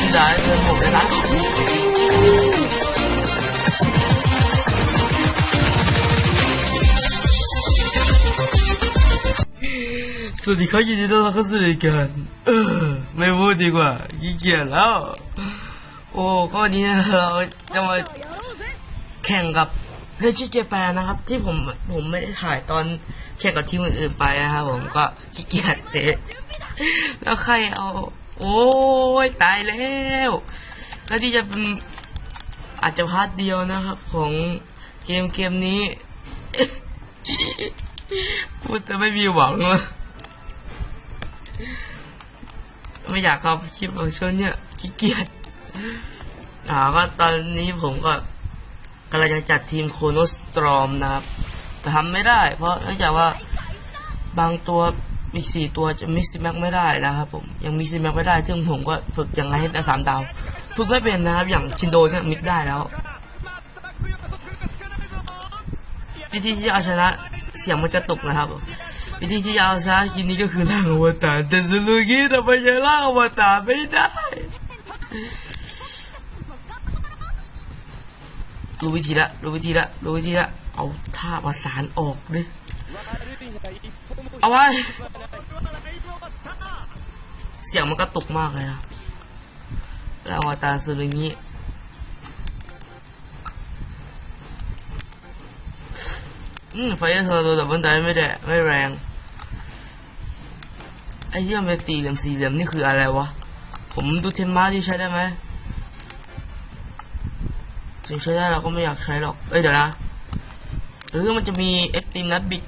นได้เงินผมเลยนะสวัสดีครับยินดีต้อนรับเข้าสู่รายการเออไม่พูดดีกว่าขี้เกียจแล้ว โอ้ก็วันนี้เราจะมาแข่งกับเรจิเจแปนนะครับ ที่ผมผมไม่ได้ถ่ายตอนแข่งกับทีมอื่นๆไปนะครับผมก็ขี้เกียจเตะแล้วใครเอา โอ้ยตายแล้วแล้วที่จะเป็นอาจจะพาร์ทเดียวนะครับ ของเกมเกมนี้พูดแต่ไม่มีหวังเลยไม่อยากเข้าคลิปของช่วงเนี้ยขี้เกียจอ่าก็ตอนนี้ผมก็กำลังจะจัดทีมโคโนสตรอมนะครับ แต่ทำไม่ได้ เพราะเนื่องจากว่าบางตัว อีกสี่ตัวจะมิกซ์แม็กไม่ได้นะครับผมยังมิกซ์แม็กไม่ได้ ซึ่งผมก็ฝึกยังไงให้ได้สามดาว ฝึกไม่เป็นนะครับ อย่างชินโดเนี่ยมิกได้แล้ววิธีที่จะเอาชนะเสียงมันจะตกนะครับ วิธีที่จะเอาชนะทีนี้ก็คือล่างอวตารแต่สนุกี้ทำไมยังล่างอวตารไม่ได้รู้วิธีละรู้วิธีละรู้วิธีละเอาท่าประสานออกดิ เอาไว้ เสียงมันกระตุกมากเลยนะแล้วอตารสนุกี้อืมไฟเธอโดนแต่บันไดไม่ได้ไม่แรง ไอ้ที่มันเป็นสี่เหลี่ยมสี่เหลี่ยมนี่คืออะไรวะ ผมดูเทนมาที่ใช้ได้ไหมถึงใช้ได้เราก็ไม่อยากใช้หรอก เอ้ยเดี๋ยวนะ หรือมันจะมีเอ็กติมนัดบิก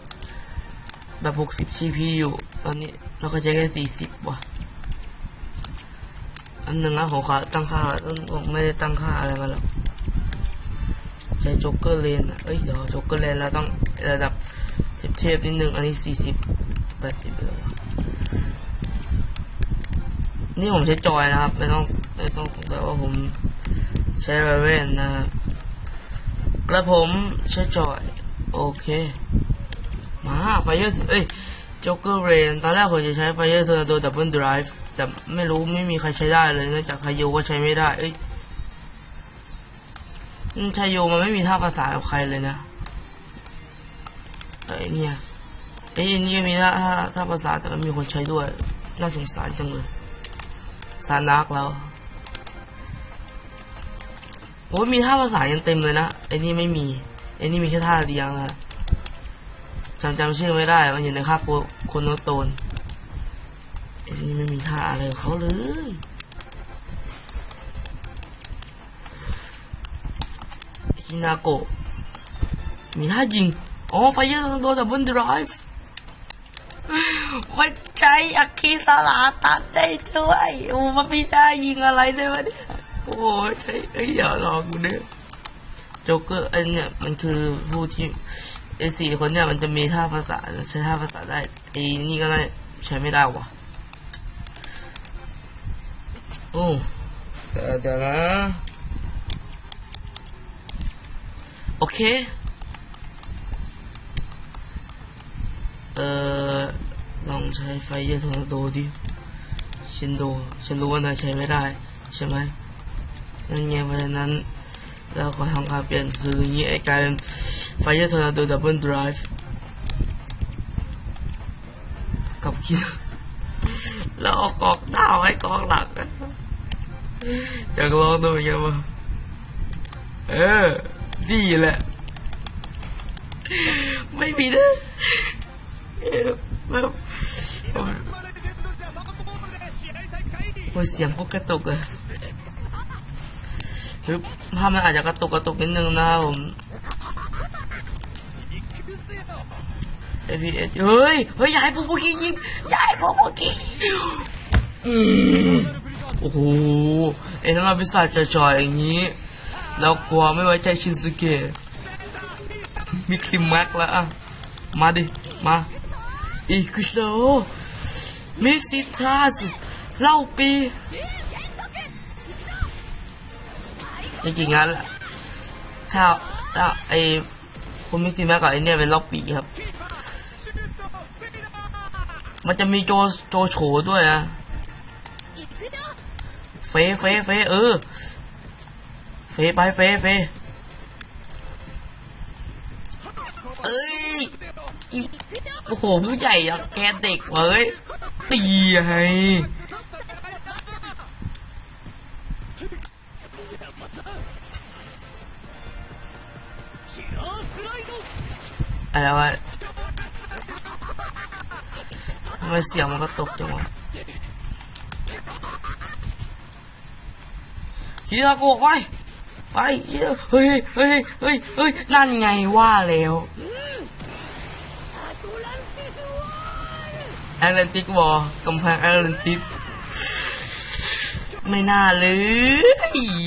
แบบ60 CP อยู่ตอนนี้เราก็ใช้แค่40ว่ะอันหนึ่งนะผมขอตั้งค่าต้องไม่ได้ตั้งค่าอะไรมาหรอกใช้โจ๊กเกอร์เลนอะเอ้ยเดี๋ยวโจ๊กเกอร์เลนเราต้องระดับเทพๆนิดนึงอันนี้สี่สิบแปดสิบไปแล้วนี่ผมใช้จอยนะครับไม่ต้องไม่ต้องแต่ว่าผมใช้ไรเวนนะครับกระผมใช้จอย โอเค มาไฟเยอร์เอ้ยโจ๊กเกอร์เรนตอนแรกผมจะใช้ไฟเยอร์โซนาโดดับเบิลไดรฟ์แต่ไม่รู้ไม่มีใครใช้ได้เลยเนื่องจากใครโยก็ใช้ไม่ได้ เอ้ยชายโยมันไม่มีท่าภาษากับใครเลยนะไอ้เนี่ยไอ้นี่มีท่าท่าภาษาแต่ไม่มีคนใช้ด้วย น่าสงสารจังเลยสานักแล้วโอ้มีท่าภาษายังเต็มเลยนะไอ้นี่ไม่มีไอ้นี่มีแค่ท่าเดียวนะ จำจำชื่อไม่ได้ มันอยู่ในค่าโคโนโตนไอ้นี่ไม่มีท่าอะไรเขาเลยฮินาโกะมีท่ายิง อ๋อไฟเยอร์โดนดับเบิลไดรฟ์มันใช้อัคคีสลาตัดได้ด้วยโอ้มันไม่ได้ยิงอะไรเลยวะเนี่ย โอ้ใช่เอ้ยอย่าลองกูเนี่ยโจ๊กเกอร์ไอเนี่ยมันคือผู้ที่ ไอสี่คนเนี่ยมันจะมีท่าภาษาใช้ท่าภาษาได้ไอนี่ก็ได้ใช้ไม่ได้วะโอ้เดี๋ยวเดี๋ยวนะโอเค เอ่อลองใช้ไฟเยอร์ทอร์นาโดดิฉันดูฉันรู้ว่านายใช้ไม่ได้ใช่ไหมนั่นไงเพราะฉะนั้นเราก็ทำการเปลี่ยนคืออย่างนี้ไอ้กลายเป็น ไฟเยอร์ทอร์นาโดดับเบิลไดรฟ์กับคิดแล้วเอากองหน้าไว้กองหลังอะอยากลองดูเหมือนกันว่าเออดีแหละ ไม่มีนะแบบโอ้ยเสียงก็กระตุกอะหรือภาพมันอาจจะกระตุกกระตุกนิดนึงนะผม เอพีเฮ้ย เฮ้ยยายพวกพวกกี้ยิงยายพวกพวกกี้อืมโอ้โหไอ้ทั้งเราพิศาจจอยๆอย่างนี้แล้วกลัวไม่ไว้ใจชินสุเกะมีคลิมแม็กแล้วอะ มาดิ มาอีกุชโดมิกซิทรัสเล่าปีจริงๆงั้นถ้าถ้าไอคุณมิกซิแม็กกับไอเนี่ยเป็นเล่าปีครับ มันจะมีโจโจโฉด้วยนะเฟเฟเฟเออ เฟไปเฟเฟเอ้ยโอ้โหผู้ใหญ่อะแกเด็กเว้ยตีไงอะไรวะ ทำไมเสียงมันก็ตกจังวะคิดว่าโกไปไปเฮ้ยเฮ้ยเฮ้ยเฮ้ยนั่นไงว่าแล้วแอตแลนติกวอลกำแพงแอตแลนติกไม่น่าเลย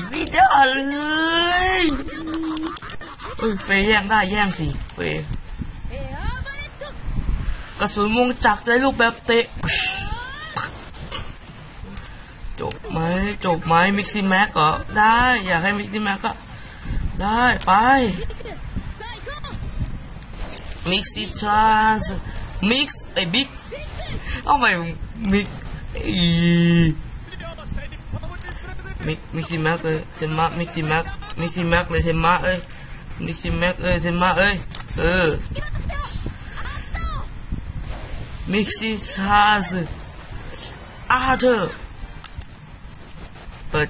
ไม่ได้เลยเอ้ยเฟยแย่งได้แย่งสิเฟย ระสุนวงจักรได้รูปแบบเตะ จบไหมจบไหมมิกซี่แม็กก็ได้ อยากให้มิกซี่แม็กก็ ได้ไปมิกซี่ชาสมิกซ์ไอ้บิ๊กเอาไปมิกอีมิกมิกซี่แม็กเลยเซมะมิกซี่แม็กมิกซี่แม็กเลยเซมะเอ้ยมิกซี่แม็กเอ้ยเซมะเอ้ยเออ มิกซี่ชาสอาเธอร์เปิด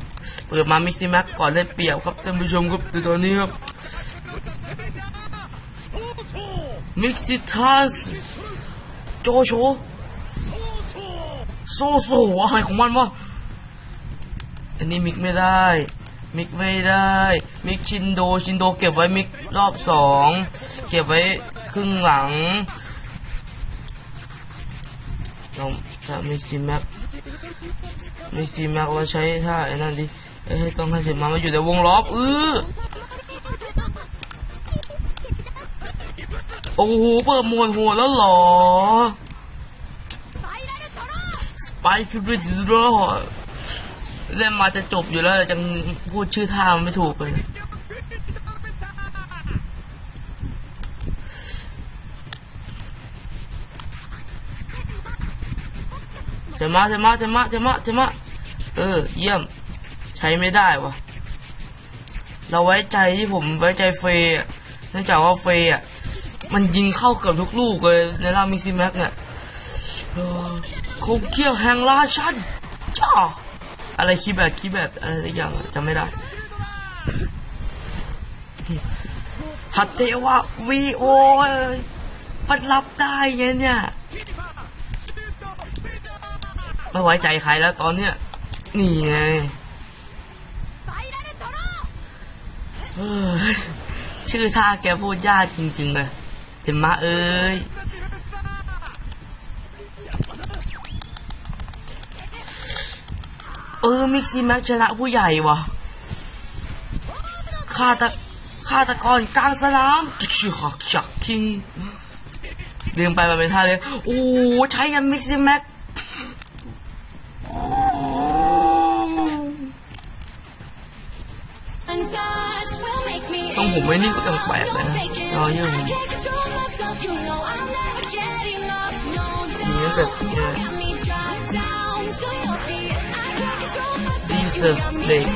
เปิดมามิกซี่แม็กก่อนได้เปียบครับท่านผู้ชมครับแต่ตอนนี้ครับมิกซี่ทัสโจโฉโซโซอะไรของมันวะอันนี้มิกไม่ได้ มิกไม่ได้ มิกชินโด ชินโดเก็บไว้มิกรอบสอง เก็บไว้ครึ่งหลัง ลองถ้ามิกซี่แม็กมีซีแม็กเราใช้ท่าไอ้นั่นดิเอ้ยต้องให้เสมามาอยู่ในวงล้อมเออโอ้โหเปิดมวดหัวแล้วหรอสไปฟิบิดรอเล่นมาจะจบอยู่แล้วจังพูดชื่อท่ามันไม่ถูกเลย เจมาเจมาเจมาเจมาเจมาเออ เยี่ยม ใช้ไม่ได้วะเราไว้ใจที่ผมไว้ใจเฟย์เนื่องจากว่าเฟย์อะมันยิงเข้าเกับทุกลูกเลยในรามิซิแม็กเนี่ยคงเขี้ยวแห่งราชันจ้าอะไรคีย์แบดคีย์แบดอะไรสักอย่างจำไม่ได้ฮัตเทวะวีโอมันรับได้ไงเนี่ย ไม่ไว้ใจใครแล้วตอนเนี้ยนี่ไงชื่อท่าแกพูดยากจริงๆเลยเจะมาเอ้ยเออมิกซี่แม็กชนะผู้ใหญ่วะฆาตฆาตกรกลางสนามชื่อหักจักคิงลืมไปมันเป็นท่าเลยโอ้ใช้ยันมิกซี่แม็ก ทรง ผมไม่นี่ก็ต้องแปลกเลยนะรอเยอะมีนี่แต่เนี่ยดีเซอร์เบรก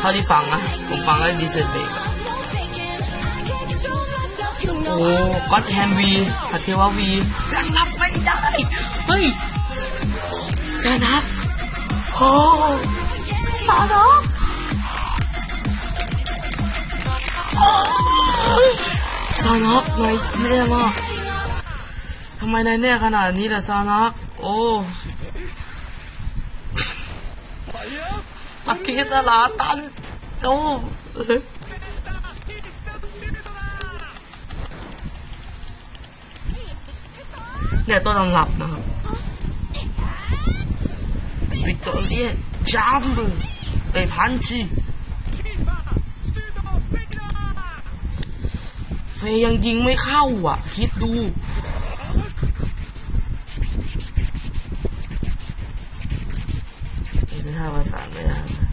เท่าที่ฟังนะ ผมฟังแล้วดีเซอร์เบรกโอ้ก็แทนวีพัทเทวาวียังรับไม่ได้ เฮ้ยแซนัทโอ้สานัท ซานักไงแน่มากทำไมนายแน่ขนาดนี้ล่ะซานักโอ้ตักกีตลาตันโอ้เนี่ยต้นตำรับนะครับวิกตอเรียจัมบไปพันชี ฟยังยิงไม่เข้าอะ คิดดูไม่ใช่ท่าประสาไม่ได้นะ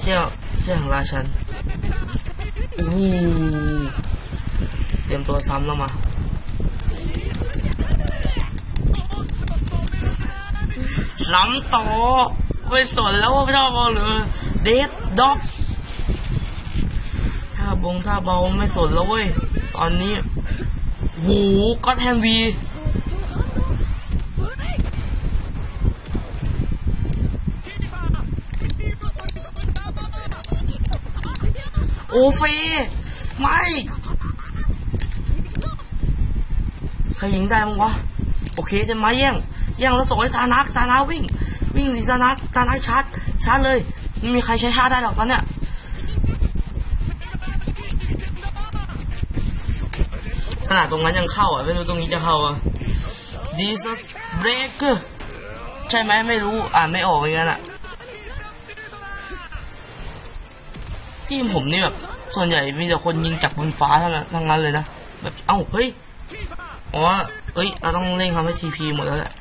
เชี่ยวเชี่ยงราชันโอ้เตรียมตัวซ้ำแล้วมา ซ้ำต่อไม่สนแล้วว่าชอบบอลหรือเดดด็อกถ้าบงถ้าเบาไม่สนแล้วเว้ย ตอนนี้โหก็แทนวีโอเฟไม่ใครยิงได้มั้งวะ โอเคจะมาแย่ง แย่งแล้วส่งให้ซานักซานาวิ่ง วิ่งสิซานักซานักชาร์จชาร์จเลยไม่มีใครใช้ท่าได้หรอกตอนเนี้ยขนาดตรงนั้นยังเข้าอะไม่รู้ตรงนี้จะเข้าอะดีสเบรกใช่ไหมไม่รู้อ่านไม่ออกเหมือนกันอะทีมผมนี่แบบส่วนใหญ่มีแต่คนยิงจากบนฟ้าเท่านั้นทั้งนั้นเลยนะแบบเอ้าเฮ้ยอ๋อเอ้ยเราต้องเร่งทำให้ทีพีหมดแล้วแหละ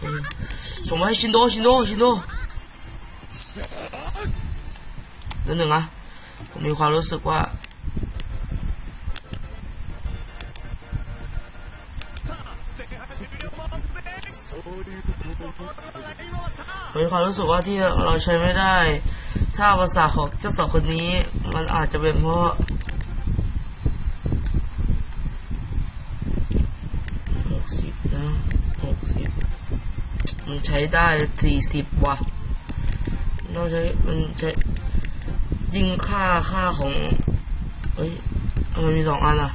เออ ส่งมาให้ชินโดชินโดชินโดแล้วหนึ่งอะผมมีความรู้สึกว่าผมมีความรู้สึกว่าที่เราใช้ไม่ได้ ถ้าภาษาของเจ้าสาวคนนี้ มันอาจจะเป็นเพราะ หกสิบนะหกสิบมัน ใช้ได้สี่สิบว่ะเราใช้มันใช้ยิ่งค่าค่าของเอ้ยมันมีสองอันอะ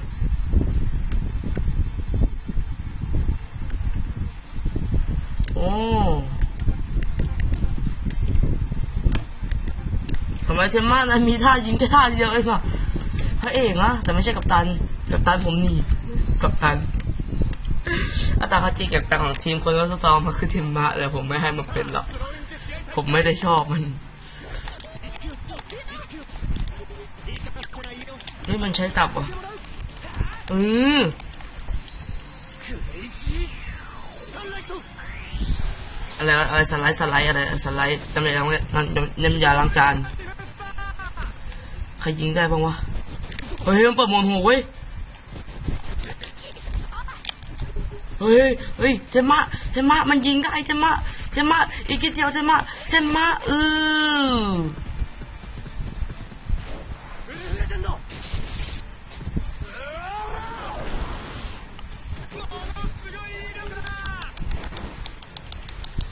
โอ้ทำไมเทมมานั้นมีท่ายิงแค่ท่าเดียวเองอะพระเอกนะแต่ไม่ใช่กัปตัน กัปตันผมนี่ กัปตัน อัตราคติกับตังของทีมคนก็สตอมาคือทีมมะแต่ผมไม่ให้มันเป็นหรอก ผมไม่ได้ชอบมันนี่มันใช้ตับอะเอออะไรอะไรสไลด์สไลด์อะไรสไลด์จำเลยยังไม่นั่นน้ำยาล้างจานใครยิงได้บ้างวะ เฮ้ยมันเปิดโหมดหัวเว้ย เฮ้ยเฮ้ยเจมะเจมะมันยิงได้เจมะเจมะอีกนิดเดียวเจมะเจมะเออ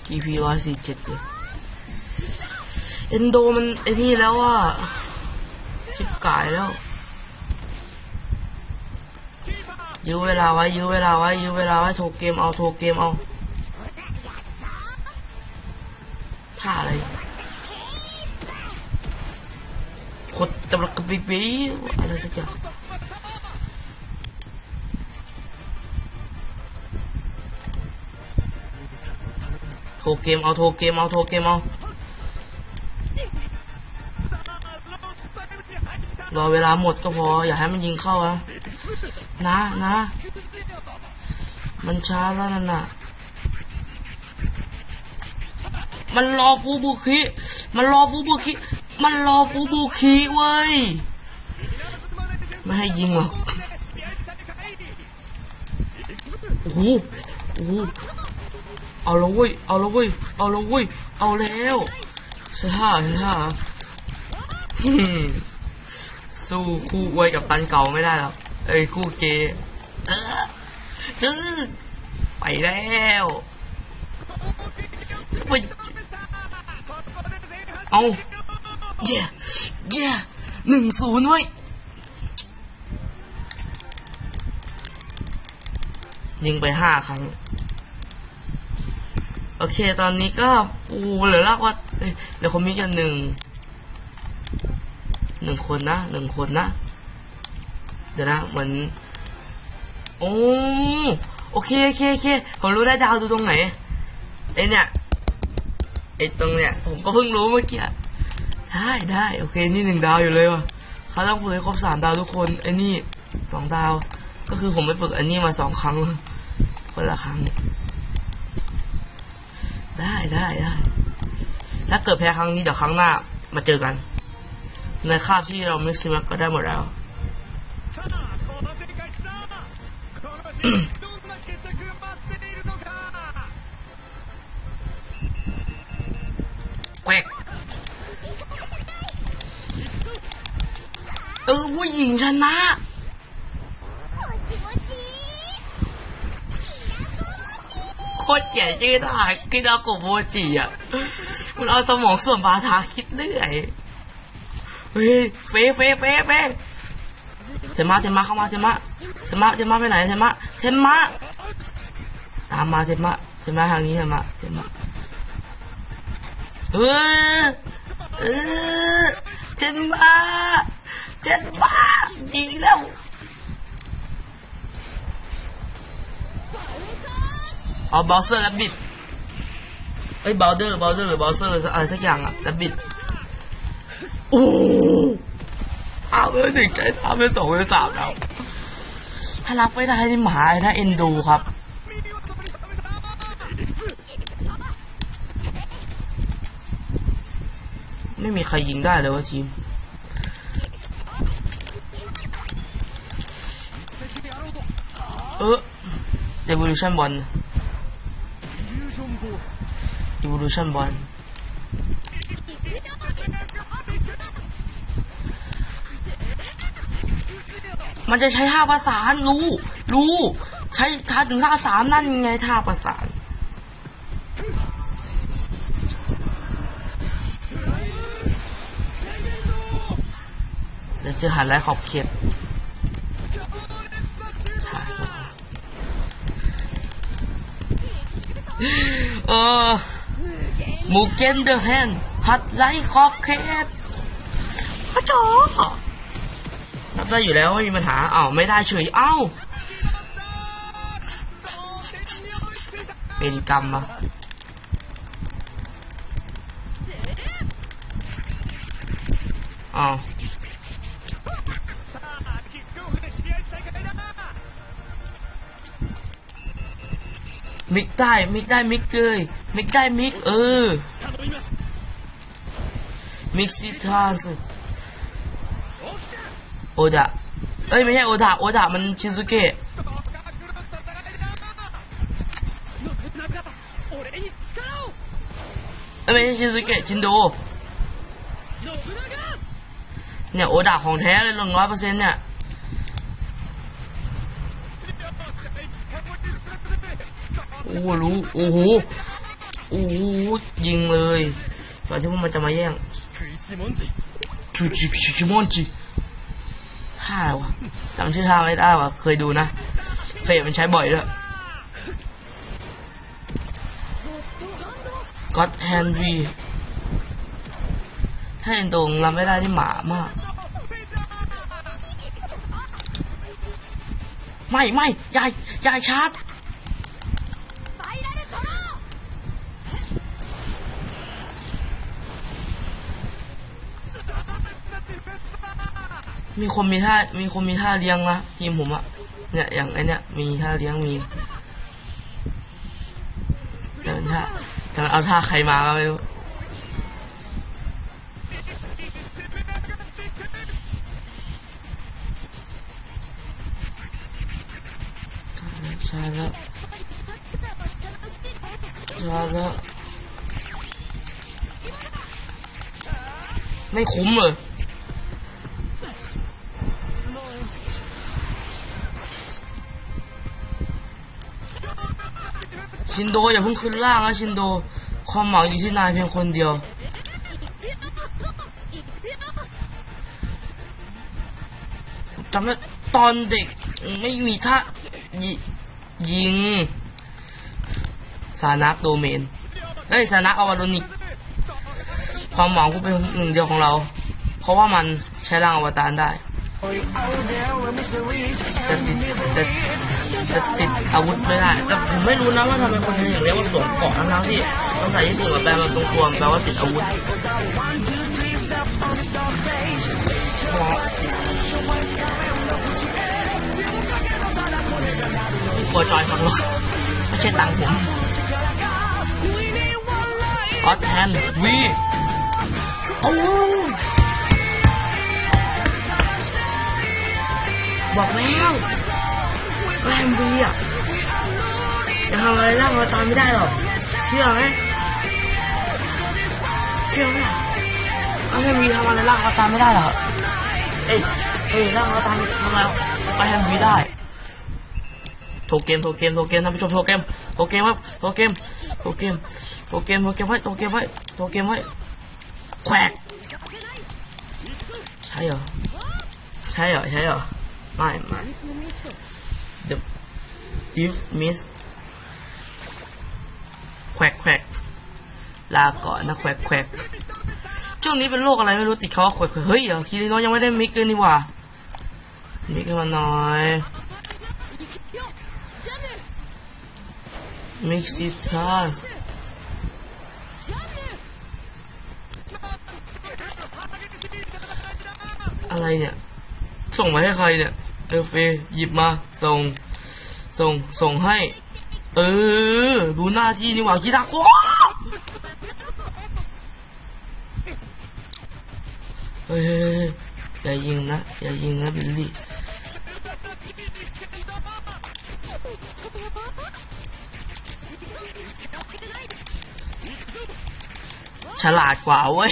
กีพีร้อยสี่เจ็ดเลยเอนโดมันไอ้นี่แล้วอะชิบกายแล้ว ยื้อเวลาไว้ยื้อเวลาไว้ยื้อเวลาไว้โทรเกมเอาโทรเกมเอาท่าอะไรคดตะบกกระปิบปีอะไรสักอย่างโทรเกมเอาโทรเกมเอาโทรเกมเอารอเวลาหมดก็พอ อย่าให้มันยิงเข้านะ นะนะ มันช้าแล้วนั่นน่ะ มันรอฟูบุคิ มันรอฟูบุคิ มันรอฟูบุคิเว้ย ไม่ให้ยิงหรอก โอ้โห โอ้โห เอาละเว้ย เอาละเว้ย เอาละเว้ย เอาแล้วใช่ท่าใช่ท่าสู้คู่อวยกับตันเก่าไม่ได้หรอก เอ้ยคู่เกย์เออเออไปแล้วไปเอาเย่เย่หนึ่งศูนย์เว้ยยิงไปห้าครั้ง โอเค ตอนนี้ก็อูเหลือลากว่าเอ้ยเหลือคนมีกันหนึ่งหนึ่งคนนะหนึ่งคนนะ เดี๋ยวนะเหมือนโอ้โอเคโอเคโอเคผมรู้ได้ดาวดูตรงไหนไอเนี่ยไอตรงเนี่ยผมก็เพิ่งรู้เมื่อกี้ได้ได้โอเคนี่หนึ่งดาวอยู่เลยวะเขาต้องฝึกให้ครบสามดาวทุกคนไอนี่สองดาว ก็คือผมไปฝึกอันนี้มาสองครั้งคนละครั้ง ได้ได้ได้ถ้าเกิดแพ้ครั้งนี้เดี๋ยวครั้งหน้ามาเจอกัน ในคาบที่เราไมิกซ์แม็กก็ได้หมดแล้ว แควกเออผู้หญิงชนะโคตรแก่ชื่อทหารกินาโกโมจิอะมันเอาสมองส่วนบาทาคิดเรื่อยเฮ้ยเฟ้เฟ้เฟเฟเทมะเทมะเข้ามาเทมะเทมะเทมะไปไหนเทมะ เทมะตามมาเทมะเทมะทางนี้เทมะเทมะเออเออเทมะเทมะดีแล้วเอาบอลเซอร์และบิดเอ้ยบอลเดอร์บอลเดอร์หรือบอลเซอร์อะไรสักอย่างอะและบิดโอ้ทำไปหนึ่งใจทำไปสองไปสามแล้ว ถ้ารับไม่ได้นี่หมาถ้าเอ็นดูครับ ไม่มีใครยิงได้เลยว่าทีมเออ Evolution บอล Evolution บ มันจะใช้ท่าประสานรู้รู้ใช้ท่าถึงท่าสามนั่นไงท่าประสานเดี๋ยวเจอหันไล่ขอบเขตเออมูเกนเดอร์แฮนหัดไล่ขอบเขตขจอ ได้อยู่แล้วไม่มีปัญหาอ้าวไม่ได้เฉยเอ้าเป็นกรรมอะอ้าวมิกได้มิกได้มิกเกยมิกได้มิกเออมิกซิทาสโอ ดะเอ้ยไม่ใช่โอดะโอดะมันชิซุเกะเอ้ยไม่ใช่ชิซุเกะชินโดเนี่ยโอดะของแท้เลยหนึ่งร้อยเปอร์เซ็นต์เนี่ยโอ้โหรู้โอ้โหโอ้โหยิงเลยก่อนที่พวกมันจะมาแย่งจูจิชิมอนจิ ท่าอะไรวะจำชื่อท่าไม่ได้วะเคยดูนะเคยเห็นมันใช้บ่อยด้วยก็แฮนวีถ้าเห็นตรงรำไม่ได้ที่หมามาก ไม่ไม่ยายยายชาร์จ มีคนมีท่ามีคนมีท่าเลี้ยงนะทีมผมอะเนี่ยอย่างไอเนี่ยมีท่าเลี้ยงมีแต่มันท่าแต่มันเอาท่าใครมาก็ไม่รู้ใช่แล้วใช่แล้วไม่คุ้มเลย ชินโดอย่าเพิ่งขึ้นล่างนะชินโด ความหวังอยู่ที่นายเพียงคนเดียว จำได้ตอนเด็กไม่มีท่ายิยิง สานักโดเมนเอ้ยสานักอวาโดนิก ความหวังกูเป็นหนึ่งเดียวของเรา เพราะว่ามันใช้ร่างอวตารได้แต่ติดแต่ จะติดอาวุธไม่ได้แต่ผมไม่รู้นะว่าทำไมคนไทยถึงเรียกว่าสวมเกาะทั้งๆที่ภาส่ญี่ปุ่นกับแปลมันตรงตัวแปลว่าติดอาวุธกลัวจอยฟังหรอกไม่ใช่ตังผมออสแทนวีตูบอกแล้ว แกล้มบีอะจะทำอะไรร่างเราตามไม่ได้หรอก เชื่อไหมเชื่อไหมล่ะก็แกล้มบีทำอะไรร่างเราตามไม่ได้หรอกเอ้ยเอ้ยร่างเราตามทำอะไรไปแกล้มบีได้โทรเกมโทรเกมโทรเกมท่านผู้ชมโทรเกมโทรเกมครับโทรเกมโทรเกมโทรเกมโทรเกมไว้โทรเกมไว้โทรเกมไว้แขวกใช่เหรอใช่เหรอใช่เหรอไม่ไม่ diff miss แขวกแขวกลาก่อนนะแขวกแขวกช่วงนี้เป็นโรคอะไรไม่รู้ติดเขาว่าแขวกแขกเฮ้ยเดี๋ยวคีริโนยังไม่ได้มิกเลยนี่ว่ามิกให้มาหน่อยมิกซิทัสอะไรเนี่ย ส่งมาให้ใครเนี่ยเอฟเอหยิบมาส่ง ส่งส่งให้ เออ ดูหน้าที่นี่หว่าคิดาโกเฮ้ยเฮ้ยเฮ้ยอย่ายิงนะ อย่ายิงนะบิลลี่ฉลาดกว่าเว้ย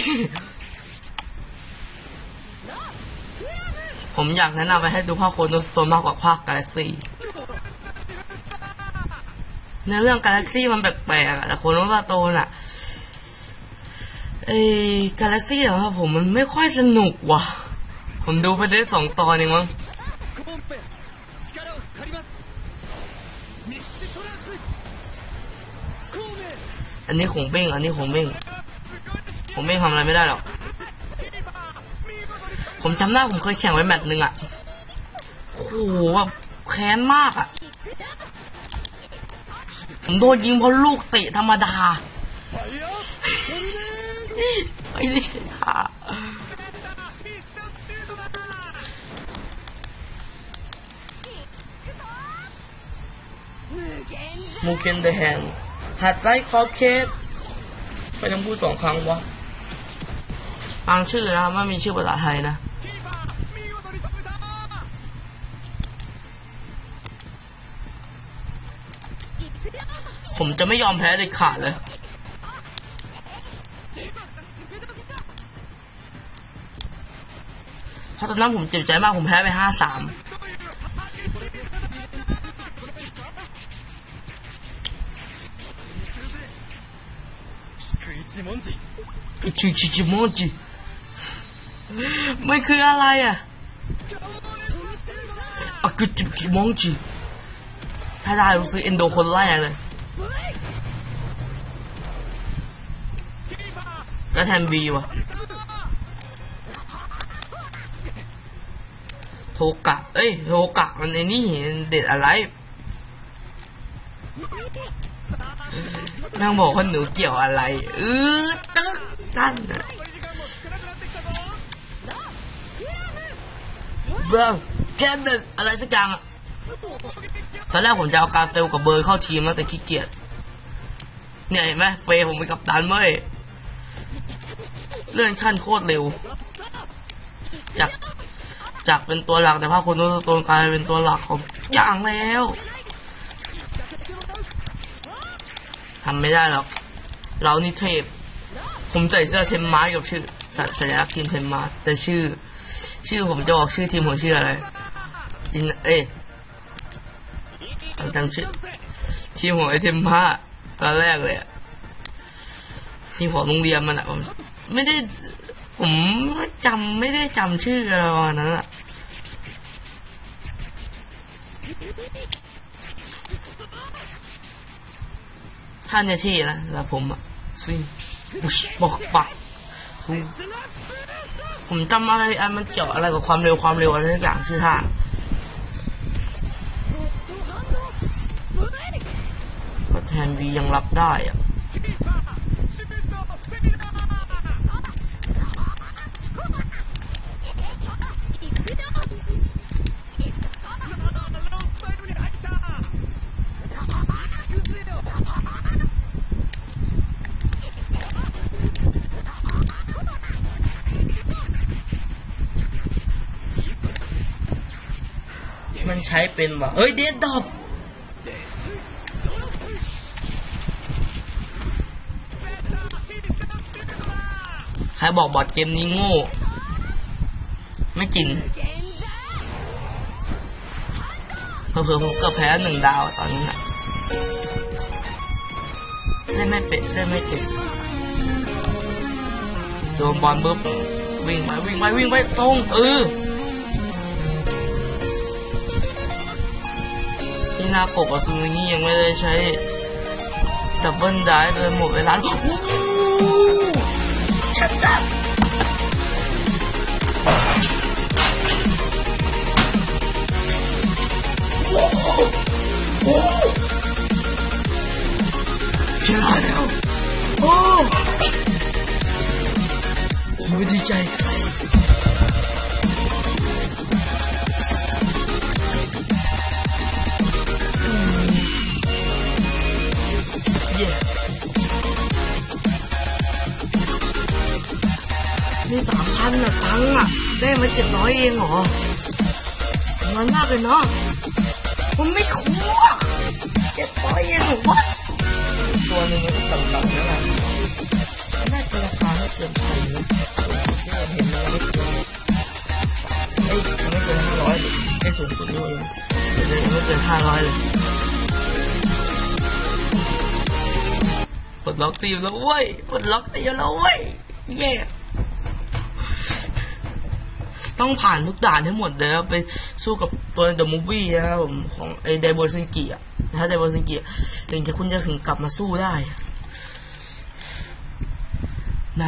ผมอยากแนะนำไปให้ดูภาคโคนสโตนมากกว่าภาคกาแล็กซี่ เนื้อเรื่องกาแล็กซี่มันแปลกๆแต่คนว่าบาโตน่ะไอ้กาแล็กซี่ของผมมันไม่ค่อยสนุกว่ะ ผมดูไปได้สองตอนเองมั้งอันนี้ของเบ้งอันนี้ของเบ้งผมเบ้งทำอะไรไม่ได้หรอก ผมจำได้ผมเคยแข่งไว้แมตช์หนึ่งอะโหแบบแค้นมากอะ ผมโดนยิงเพราะลูกเตะธรรมดาไม่ได้ใช่ค่ะมูเคนเดแฮนหัดไลค์คอเคสไม่ต้องพูดสองครั้งวะบางชื่อนะครับไม่มีชื่อภาษาไทยนะ ผมจะไม่ยอมแพ้เด็ดขาดเลยเพราะตอนนั้นผมเจ็บใจมากผมแพ้ไปห้าสามจิจิจิโมจิไม่คืออะไรอะอะคือจิจิมองจิถ้าได้รู้สึกเอนโดคนแรกเลย ก็แทนบีว่ะโทกะ เอ้ยโทกะ มันไอ้นี่เด็ดอะไรนางบอกว่าหนูเกี่ยวอะไรเออตึ๊กตันอะเบรแกนเดอะไรสักอย่างอะตอนแรกผมจะเอาการเฟลกับเบอร์เข้าทีมแล้วแต่ขี้เกียจเนี่ยเห็นไหมเฟยผมเป็นกัปตันเว้ย เลื่อนขั้นโคตรเร็ว จากจากเป็นตัวหลักแต่ภาคคนโน้นตัวกลายเป็นตัวหลักของอย่างแล้วทำไม่ได้หรอกเรานี่เทพ ผมใส่เสื้อเทมมาร์กับชื่อสัสัญลักษณ์ทีมเทมมาร์แต่ชื่อ ชื่อผมจะบอกชื่อทีมผมชื่ออะไรอินเอ้ยจำชื่อทีมของไอเทมมาร์ตอนแรกเลยอะทีมของโรงเรียนมันอะผม ไม่ได้ ผมจำไม่ได้จำชื่ออะไรนั้นอะท่านเนี่ยเท่นะแบบผมอะซิงบุชบอกปักผมผมจำอะไรอันมันเกี่ยวอะไรกับความเร็วความเร็วอะไรสักอย่างชื่อท่าก็แทนวียังรับได้อะ ใช้เป็นว่ะเฮ้ยเดดดอบใครบอกบอดเกมนี้โง่ ไม่จริงเผื่อๆผมเกือบแพ้หนึ่งดาวตอนนี้นะเล่นไม่เป็ดเล่นไม่เก่งโดนบอลปุ๊บวิ่งไปวิ่งไปวิ่งไปตรงเออ ที่นาโกกับซูมินี่ยังไม่ได้ใช้ดับเบิลได้เลยหมดเวลาโอ้โหชัดดับชนะแล้วโอ้ผมดีใจ นี่สามพันน่ะตังค์อะ ได้มาเจ็ดร้อยเองเหรอมันมากเลยเนาะผมไม่คุ้มอะเจ็ดร้อยเองเหรอวะตัวหนึ่งมันก็ต่ำๆนั่นแหละน่าจะราคาไม่เกินพันนะที่เราเห็นมันไม่เกินเอ้ยมันไม่เกินห้าร้อยเลยไอ้สูงสุดนี่เองแต่ยังไม่เกินห้าร้อยเลยปลดล็อกตีมแล้วเว้ยปลดล็อกตีมแล้วเว้ยเย่ ต้องผ่านทุกด่านให้หมดเลยครับไปสู้กับตัวเดอะมูฟวี่นะครับผมของไอไดโบซิงกิอะถ้าไดโบซิงกิถึงจะคุณจะถึงกลับมาสู้ได้ ไหน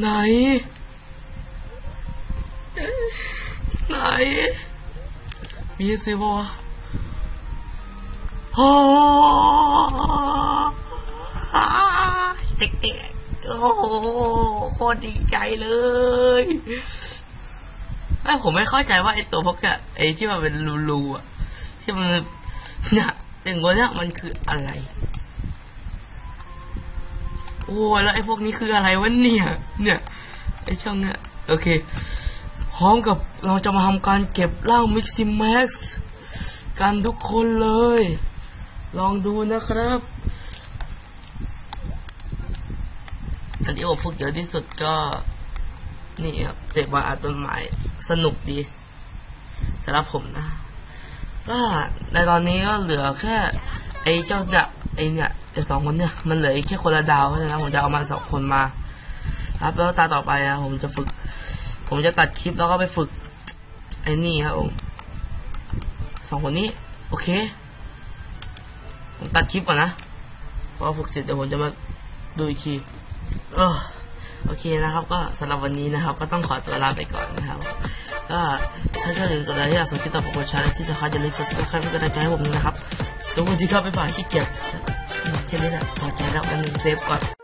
ไหน ไหน มีสิบวะโอ้เด็กๆโอ้โหโคตรดีใจเลย ไอผมไม่เข้าใจว่าไอ้ตัวพวกอะไอ้ที่มันเป็นรูๆอะที่มันเนี่ยเป็นตัวเนี้ยมันคืออะไร โอ้แล้วไอ้พวกนี้คืออะไรวะเนี่ย เนี่ยไอ้ช่องเนี้ยโอเคพร้อมกับเราจะมาทำการเก็บร่างมิกซิแม็กซ์กันทุกคนเลย ลองดูนะครับอันที่ผมฝึกเยอะที่สุดก็ นี่ครับเตะบอลอัดต้นไม้สนุกดีสำหรับผมนะ ก็ในตอนนี้ก็เหลือแค่ ไอ้เจ้าเนี่ยไอ้เนี่ยไอ้สองคนเนี่ยมันเหลือแค่คนละดาวเพราะฉะนั้นผมจะเอามาสองคนมา ครับแล้วตาต่อไปนะผมจะฝึก ผมจะตัดคลิปแล้วก็ไปฝึก ไอ้นี่ครับผมสองคนนี้ โอเค ผมตัดคลิปก่อนนะพอฝึกเสร็จเดี๋ยวผมจะมาดูอีกทีเออ โอเคนะครับ ก็สำหรับวันนี้นะครับ ก็ต้องขอตัวลาไปก่อนนะครับ ก็ถ้าชอบอย่าลืมกดไลค์ที่อยากสนใจต่อผมกชร์ลที่สำคัญอย่าลืมกด subscribe เพื่อเป็นกำลังใจให้ผมนะครับสวัสดีครับบ๊ายบายขี้เกียจแค่นี้แหละพอใจแล้วอันนึงเซฟก่อน